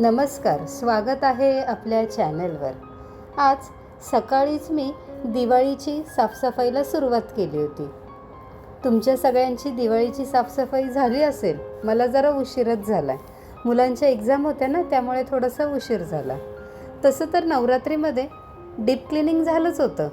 नमस्कार स्वागत आहे आपल्या चॅनलवर. आज सकाळीच मी दिवाळीची साफसफाईला सुरुवात केली होती. तुमच्या सगळ्यांची दिवाळीची साफसफाई झाली असेल मला जरा उशीरच झाला मुलांच्या एक्झाम होत्या ना त्यामुळे थोडासा उशीर झाला. तसं तर नवरात्रीमध्ये डीप क्लिनिंग झालंच होतं.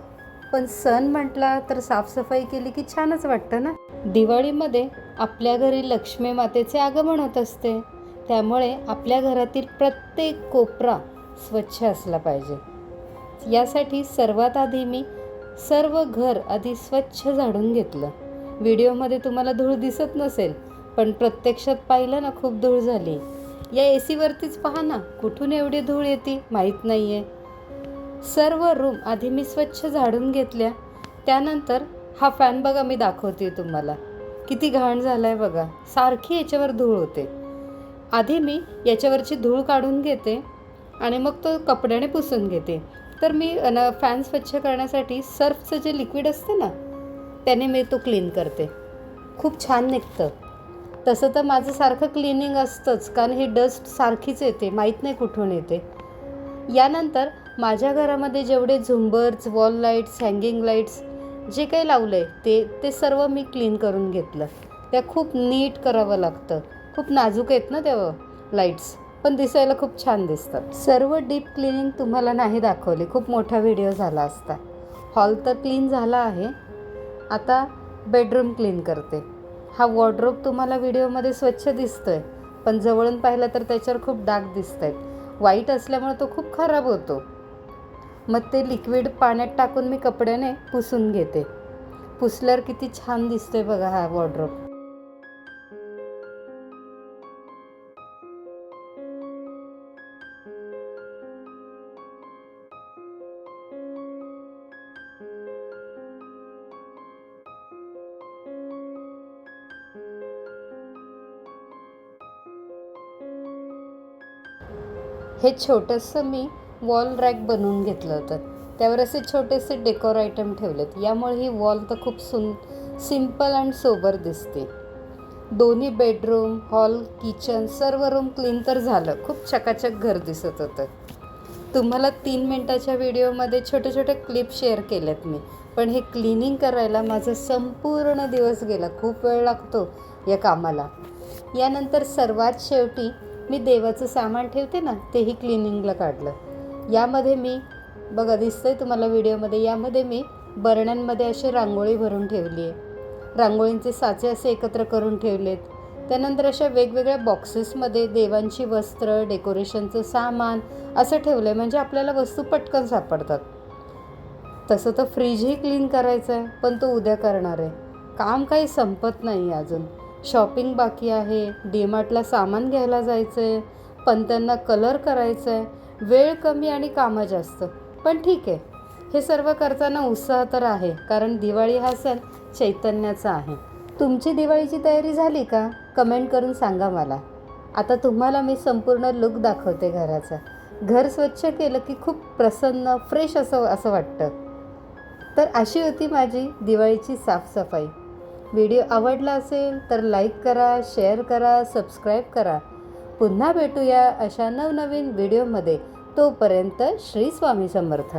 पण सण म्हटला तर साफसफाई केली की छानच वाटतं ना? दिवाळीमध्ये आपल्या घरी लक्ष्मी मातेचे आगमन होत असते. त्यामुळे आपल्या घरातील प्रत्येक कोपरा स्वच्छ असला पाहिजे. यासाठी सर्वात आधी मी सर्व घर आधी स्वच्छ झाडून घेतलं. व्हिडिओमध्ये तुम्हाला धूळ दिसत नसेल पण प्रत्यक्षात पाहिलं ना खूप धूळ झाली. या ए सीवरतीच पहा ना कुठून एवढी धूळ येते माहीत नाही आहे सर्व रूम आधी मी स्वच्छ झाडून घेतल्या. त्यानंतर हा फॅन बघा मी दाखवते तुम्हाला. किती घाण झाला आहे बघा. सारखी याच्यावर धूळ होते. आधी मी याच्यावरची धूळ काढून घेते आणि मग तो कपड्याने पुसून घेते. तर मी न फॅन स्वच्छ करण्यासाठी सर्फचं जे लिक्विड असते ना त्याने मी तो क्लीन करते. खूप छान निघतं. तसं तर माझं सारखं क्लिनिंग असतंच कारण ही डस्ट सारखीच येते माहीत नाही कुठून येते. यानंतर माझ्या घरामध्ये जेवढे झुंबर्स वॉल लाईट्स हँगिंग लाईट्स जे काही लावलं आहे ते ते सर्व मी क्लीन करून घेतलं. त्या खूप नीट करावं लागतं. खूप नाजूक आहेत ना तेव्हा लाईट्स पण दिसायला खूप छान दिसतात. सर्व डीप क्लिनिंग तुम्हाला नाही दाखवली. खूप मोठा व्हिडिओ झाला असता. हॉल तर क्लीन झाला आहे. आता बेडरूम क्लीन करते. हा वॉर्ड्रोब तुम्हाला व्हिडिओमध्ये स्वच्छ दिसतोय. पण जवळून पाहिलं तर त्याच्यावर खूप डाग दिसत आहेत वाईट असल्यामुळे तो खूप खराब होतो. मग ते लिक्विड पाण्यात टाकून मी कपड्याने पुसून घेते. पुसल्यावर किती छान दिसतोय बघा हा वॉर्ड्रोब हे छोटंसं मी वॉल रॅक बनवून घेतलं होतं. त्यावर असे छोटेसे डेकोर आयटम ठेवलेत. यामुळे ही वॉल तर खूप सुन सिंपल अँड सोबर दिसते. दोन्ही बेडरूम हॉल किचन सर्व रूम क्लीन तर झालं. खूप चकाचक घर दिसत होतं. तुम्हाला तीन मिनटाच्या व्हिडिओमध्ये छोटे छोटे क्लिप शेअर केलेत मी. पण हे क्लिनिंग करायला माझा संपूर्ण दिवस गेला. खूप वेळ लागतो या कामाला. यानंतर सर्वात शेवटी मी देवाचं सामान ठेवते ना तेही क्लिनिंगला काढलं. यामध्ये मी बघा दिसतंय तुम्हाला व्हिडिओमध्ये यामध्ये मी बरण्यांमध्ये अशी रांगोळी भरून ठेवली आहे. रांगोळींचे साचे असे एकत्र करून ठेवलेत. त्यानंतर अशा वेगवेगळ्या बॉक्सेसमध्ये देवांची वस्त्र डेकोरेशनचं सामान असं ठेवलं आहे म्हणजे आपल्याला वस्तू पटकन सापडतात. तसं तर फ्रीजही क्लीन करायचं आहे पण तो उद्या करणार आहे. काम काही संपत नाही अजून. शॉपिंग बाकी आहे डीमार्टला सामान घ्यायला जायचं आहे पण त्यांना कलर करायचं आहे वेळ कमी आणि कामं जास्त. पण ठीक आहे हे सर्व करताना उत्साह तर आहे कारण दिवाळी हा सण चैतन्याचा आहे. तुमची दिवाळीची तयारी झाली का? कमेंट करून सांगा मला. आता तुम्हाला मी संपूर्ण लुक दाखवते घराचा. घर स्वच्छ केलं की खूप प्रसन्न फ्रेश असं असं वाटतं. तर अशी होती माझी दिवाळीची साफसफाई. व्हिडिओ आवडला असेल तर लाईक करा शेअर करा सबस्क्राईब करा. पुन्हा भेटूया अशा नवनवीन व्हिडिओमध्ये. तोपर्यंत श्री स्वामी समर्थ.